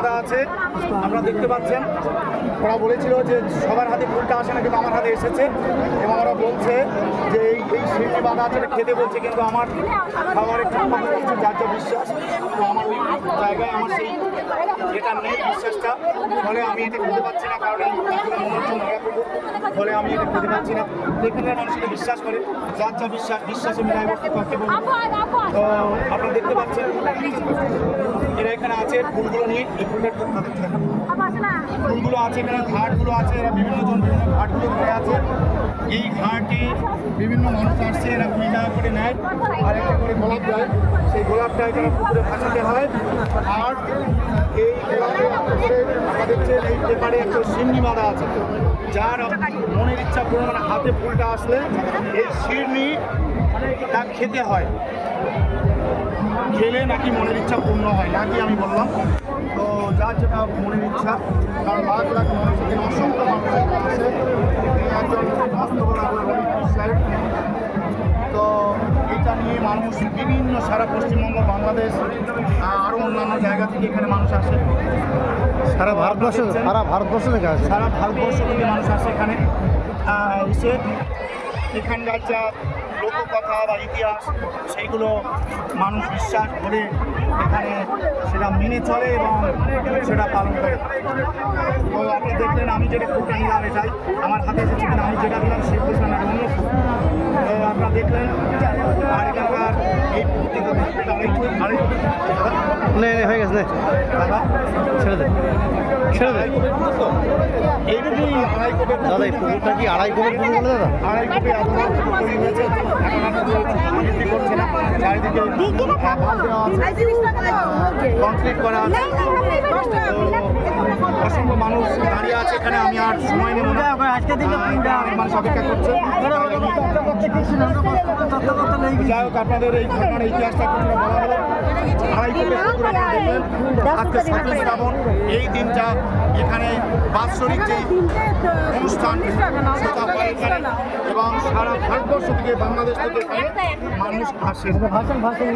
বাঁধা আছে, আপনারা দেখতে পাচ্ছেন। ওরা বলেছিল যে সবার হাতে ফুলটা আসে না, কিন্তু আমার হাতে এসেছে এবং ওরা বলছে যে এই এই সিঁড়ি বাঁধা আছে খেতে বলছে, কিন্তু আমার খাবারের ঠান্ডা হচ্ছে, যার যা বিশ্বাস, তো আমার ওই জায়গায় আমার সেই এটা নেই বিশ্বাসটা। ফলে আমি এটা খেতে পাচ্ছি না, কারণ ফলে আমি এটা খেতে পাচ্ছি না। এখানে মানুষ এটা বিশ্বাস করে, যার যা বিশ্বাস, বিশ্বাসে মিলাই করতে বলব। তো আপনারা দেখতে পাচ্ছেন এখানে ফুলগুলো নিয়ে এই দেখান। ফুলগুলো আছে এখানে, ঘাটগুলো আছে, এরা বিভিন্ন জন বিভিন্ন ঘাটগুলো ঘুরে আছে। এই ঘাটে বিভিন্ন মানুষ আসছে, এরা কুড়ি টাকা করে নেয় আর একটা করে গোলাপ দেয়। সেই গোলাপটা এখানে পুকুরে ভাসাতে হয়। আর এই পুকুরে এই পেপারে একটা সিন্নি বাঁধা আছে। যার মনের ইচ্ছা পূরণ মানে হাতে ফুলটা আসলে এই শিরনি তা খেতে হয়। খেলে নাকি মনের ইচ্ছা পূর্ণ হয় নাকি আমি বললাম? তো যার যেটা মনের ইচ্ছা কারণ লাখ লাখ মানুষ এখানে অসংখ্য মানুষ আছে। একজন তো এটা নিয়ে মানুষ বিভিন্ন সারা পশ্চিমবঙ্গ বাংলাদেশ আরও অন্যান্য জায়গা থেকে এখানে মানুষ আসে। সারা ভারতবর্ষ সারা ভারতবর্ষ থেকে আসে। সারা ভারতবর্ষ থেকে মানুষ আসে এখানে। এসে এখানকার যা লোককথা বা ইতিহাস সেইগুলো মানুষ বিশ্বাস করে এখানে সেটা মেনে চলে এবং সেটা পালন করে। তো আপনি দেখলেন আমি যেটা ফুলটা নিলাম এটাই আমার হাতে এসেছে কিনা আমি যেটা দিলাম সেই ফুলটা না অন্য তো আপনারা দেখলেন আর এখানকার এই নে, হয়ে গেছে দাদা? ছেড়ে দে। ছেড়ে দে এইটুকুই আড়াই কোপের দাদা এই পুকুরটা কি আড়াই কোটি পুকুর বলে দাদা আড়াই কোটি আবহাওয়া তৈরি হয়েছে এখন আপনাদের বিক্রি করছে না চারিদিকে হ্যাঁ, ভালো দেওয়া আছে কমপ্লিট করা আছে অসংখ্য মানুষ দাঁড়িয়ে আছে এখানে আমি আর সময় নেব না আজকে দিকে মানুষ অপেক্ষা করছে যাই হোক আপনাদের এই ঘটনার ইতিহাসটা খুব বলা হলো। আড়াই কোটি আজকে সাতই শ্রাবণ এই দিনটা এখানে বাৎসরিক যে অনুষ্ঠান এখানে। এবং সারা ভারতবর্ষ থেকে বাংলাদেশ থেকে মানুষ আসে। ভাষণ ভাষণ।